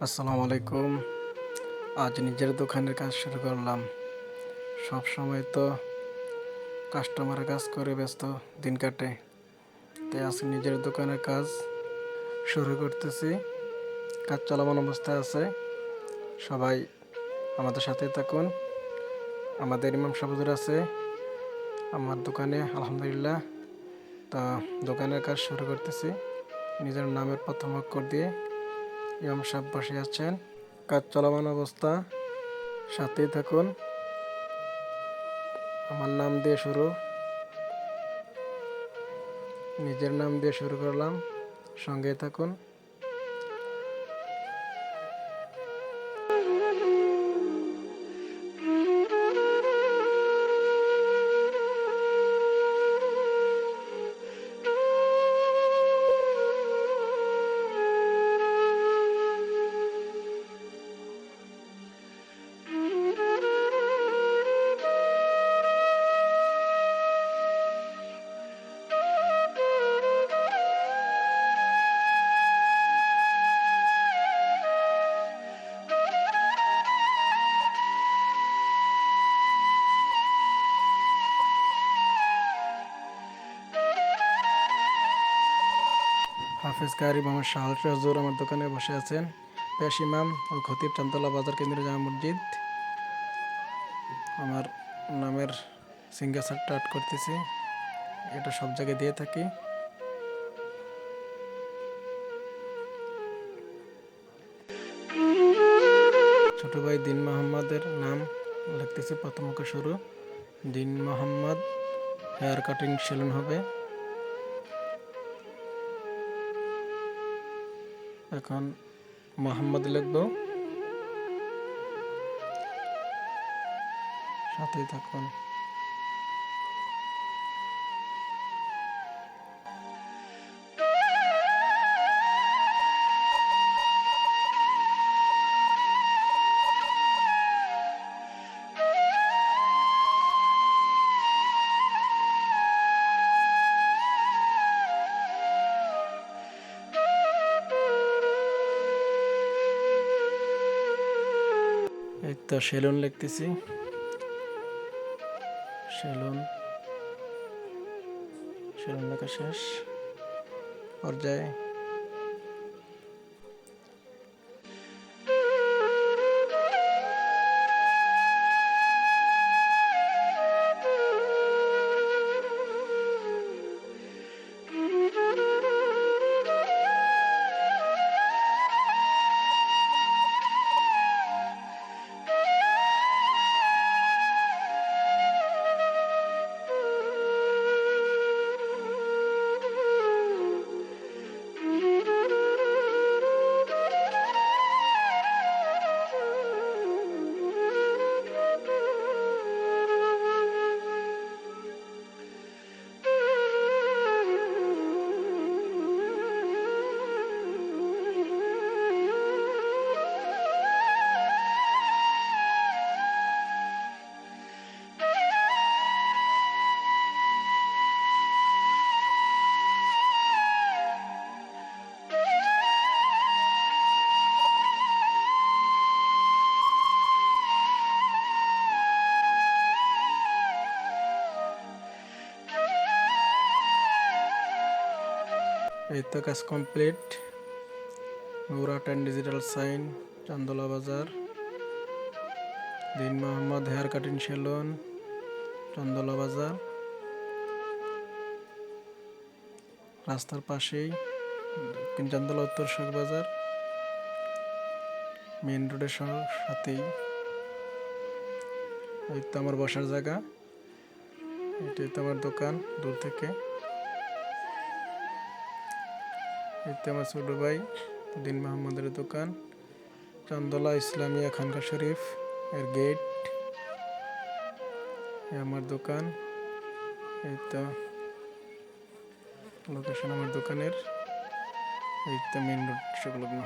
আসসালামু আলাইকুম। আজ নিজের দোকানের কাজ শুরু করলাম। সব সময় তো কাস্টমারের কাজ করে ব্যস্ত দিন কাটে। তাই আজ নিজের দোকানের কাজ শুরু করতেছি। কাজ চলমান অবস্থায় আছে। সবাই আমাদের সাথে থাকুন। আমাদের ইমাম সাবুদুর আছে। আমার দোকানে, আলহামদুলিল্লাহ। তা দোকানের কাজ শুরু করতেছি। নিজের নামের প্রথম অক্ষর দিয়ে। ইমাম সাহেব বসে আছেন। কাজ চলমান অবস্থা। সাথেই থাকুন। আমার নাম দিয়ে শুরু। নিজের নাম দিয়ে শুরু করলাম। সঙ্গে থাকুন। হাফেজ কারি মোহাম্মদ শাহুল শাহজুর আমার দোকানে বসে আছেন। পেশ ইমাম ও খতিব চান্তলা বাজার কেন্দ্রীয় জামা মসজিদ। আমার নামের সিঙ্গেসার টাট করতেছি। এটা সব জায়গায় দিয়ে থাকি। ছোট ভাই দিন মোহাম্মদের নাম লিখতেছি প্রথম শুরু। দিন মোহাম্মদ হেয়ার কাটিং সেলুন হবে। এখন মোহাম্মদ লিখব। সাথেই থাকুন। এই তো সেলুন লিখতেছি। সেলুন। সেলুন লেখা শেষ। পর্যায়ে এই তো কাজ complete. And digital sign Chandola বাজার। দিন Mohammad hair cutting salon, Chandola বাজার। রাস্তার পাশেই চান্দোলা উত্তর শোক বাজার। মেন রোডের সাথেই। এই তো আমার বসার জায়গা। এটাই তো আমার দোকান দূর থেকে। এই তো আমার ছোট ভাই দিন মোহাম্মদের দোকান চন্দলা ইসলামিয়া খানকা শরীফ এর গেট আমার দোকান এই তো লোকেশন আমার দোকানের এই তো মেন রোড সংলগ্ন